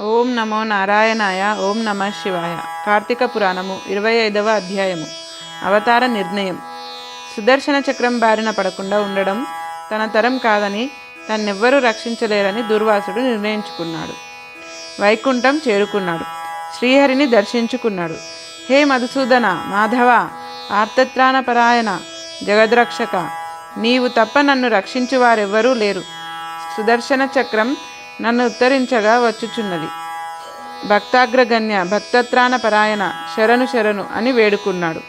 ఓం నమో నారాయణాయ ఓం నమ శివాయ. కార్తీక పురాణము ఇరవై ఐదవ అధ్యాయము. అవతార నిర్ణయం. సుదర్శన చక్రం బారిన పడకుండా ఉండడం తన తరం కాదని తన్నెవ్వరూ రక్షించలేరని దుర్వాసుడు నిర్ణయించుకున్నాడు. వైకుంఠం చేరుకున్నాడు. శ్రీహరిని దర్శించుకున్నాడు. హే మధుసూదన మాధవ ఆర్తత్రాణపరాయణ జగద్రక్షక నీవు తప్ప నన్ను రక్షించు వారెవ్వరూ లేరు. సుదర్శన చక్రం నన్ను ఉత్తరించగా వచ్చుచున్నది. భక్తాగ్రగణ్య భక్తత్రాణ పరాయణ శరణు శరణు అని వేడుకున్నాడు.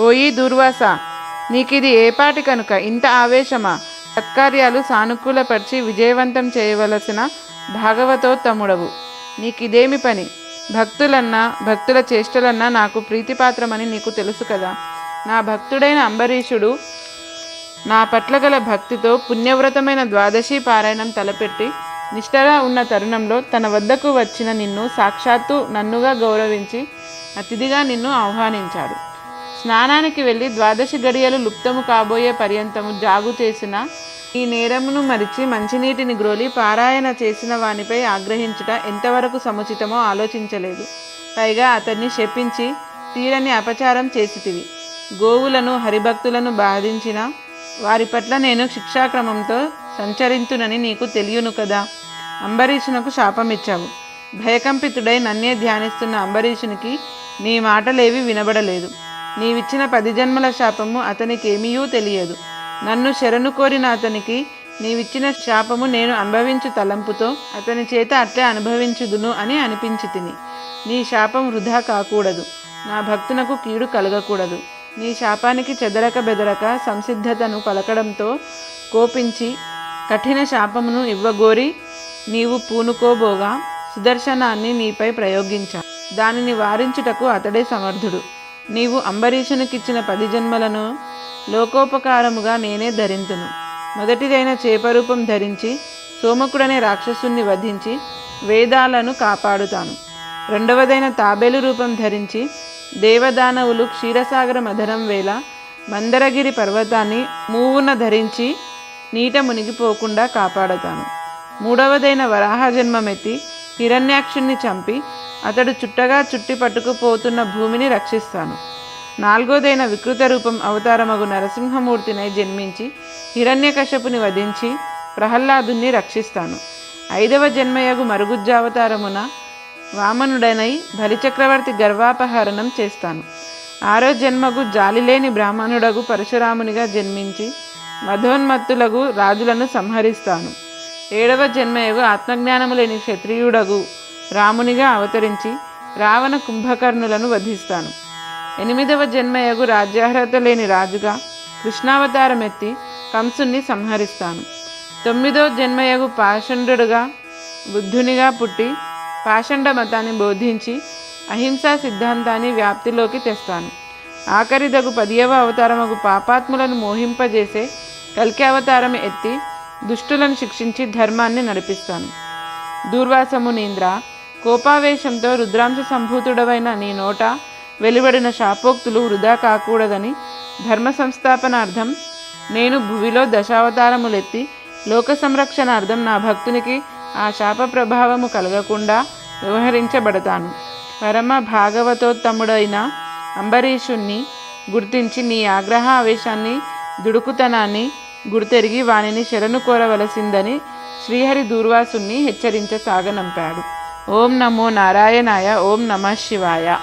ఓయి దూర్వాస నీకిది ఏపాటి కనుక ఇంత ఆవేశమా? సత్కార్యాలు సానుకూలపరిచి విజయవంతం చేయవలసిన భాగవతోత్తముడవు నీకిదేమి పని? భక్తులన్నా భక్తుల చేష్టలన్నా నాకు ప్రీతిపాత్రమని నీకు తెలుసు కదా. నా భక్తుడైన అంబరీషుడు నా పట్ల గల భక్తితో పుణ్యవ్రతమైన ద్వాదశి పారాయణం తలపెట్టి నిష్ఠగా ఉన్న తరుణంలో తన వద్దకు వచ్చిన నిన్ను సాక్షాత్తు నన్నుగా గౌరవించి అతిథిగా నిన్ను ఆహ్వానించాడు. స్నానానికి వెళ్ళి ద్వాదశి గడియలు లుప్తము కాబోయే పర్యంతము జాగు చేసిన ఈ నేరమును మరిచి మంచినీటిని గ్రోలి పారాయణ చేసిన వానిపై ఆగ్రహించుట ఎంతవరకు సముచితమో ఆలోచించలేదు. పైగా అతన్ని శపించి తీరని అపచారం చేసితివి. గోవులను హరిభక్తులను బాధించిన వారి పట్ల నేను శిక్షాక్రమంతో సంచరింతునని నీకు తెలియను కదా? అంబరీషునకు శాపమిచ్చావు. భయకంపితుడై నన్నే ధ్యానిస్తున్న అంబరీషునికి నీ మాటలేవి వినబడలేదు. నీవిచ్చిన పది జన్మల శాపము అతనికి ఏమీయూ తెలియదు. నన్ను శరణు కోరిన అతనికి నీవిచ్చిన శాపము నేను అనుభవించు తలంపుతో అతని చేత అట్లే అనుభవించుదును అని అనిపించి తిని నీ శాపం వృధా కాకూడదు. నా భక్తునకు కీడు కలగకూడదు. నీ శాపానికి చెదరక బెదరక సంసిద్ధతను పలకడంతో కోపించి కఠిన శాపమును ఇవ్వగోరి నీవు పూనుకోబోగా సుదర్శనాన్ని నీపై ప్రయోగించా. దానిని వారించుటకు అతడే సమర్థుడు. నీవు అంబరీషునికిచ్చిన పది జన్మలను లోకోపకారముగా నేనే ధరింతును. మొదటిదైన చేపరూపం ధరించి సోమకుడనే రాక్షసుని వధించి వేదాలను కాపాడుతాను. రెండవదైన తాబేలు రూపం ధరించి దేవదానవులు క్షీరసాగర మధరం వేళ మందరగిరి పర్వతాన్ని మూవున ధరించి నీట మునిగిపోకుండా కాపాడతాను. మూడవదైన వరాహ జన్మమెత్తి హిరణ్యాక్షుణ్ణి చంపి అతడు చుట్టగా చుట్టి పట్టుకుపోతున్న భూమిని రక్షిస్తాను. నాలుగోదైన వికృత రూపం అవతారమగు నరసింహమూర్తినై జన్మించి హిరణ్యకశపుని వధించి ప్రహ్లాదుని రక్షిస్తాను. ఐదవ జన్మయగు మరుగుజ్జావతారమున వామనుడనై బలిచక్రవర్తి గర్వాపహరణం చేస్తాను. ఆరో జన్మకు జాలిలేని బ్రాహ్మణుడగు పరశురామునిగా జన్మించి మధోన్మత్తులగు రాజులను సంహరిస్తాను. ఏడవ జన్మయుగు ఆత్మజ్ఞానము లేని క్షత్రియుడగు రామునిగా అవతరించి రావణ కుంభకర్ణులను వధిస్తాను. ఎనిమిదవ జన్మయగు రాజ్యార్హత లేని రాజుగా కృష్ణావతారం ఎత్తి కంసుణ్ణి సంహరిస్తాను. తొమ్మిదో జన్మయగు పాషండుడుగా బుద్ధునిగా పుట్టి పాషండ మతాన్ని బోధించి అహింసా సిద్ధాంతాన్ని వ్యాప్తిలోకి తెస్తాను. ఆఖరిదగు పదియవ అవతారమగు పాపాత్ములను మోహింపజేసే కల్కి అవతారం ఎత్తి దుష్టులను శిక్షించి ధర్మాన్ని నడిపిస్తాను. దూర్వాసమునీంద్ర కోపావేశంతో రుద్రాంశ సంభూతుడవైన నీ నోట వెలువడిన శాపోక్తులు వృధా కాకూడదని ధర్మ సంస్థాపనార్థం నేను భువిలో దశావతారములెత్తి లోక సంరక్షణార్థం నా భక్తునికి ఆ శాప ప్రభావము కలగకుండా వ్యవహరించబడతాను. పరమ భాగవతోత్తముడైన అంబరీషుణ్ణి గుర్తించి నీ ఆగ్రహ ఆవేశాన్ని దుడుకుతనాన్ని గుర్తెరిగి వానిని శరణు కోరవలసిందని శ్రీహరి దూర్వాసుని హెచ్చరించసాగనంపాడు. ఓం నమో నారాయణాయ ఓం నమ శివాయ.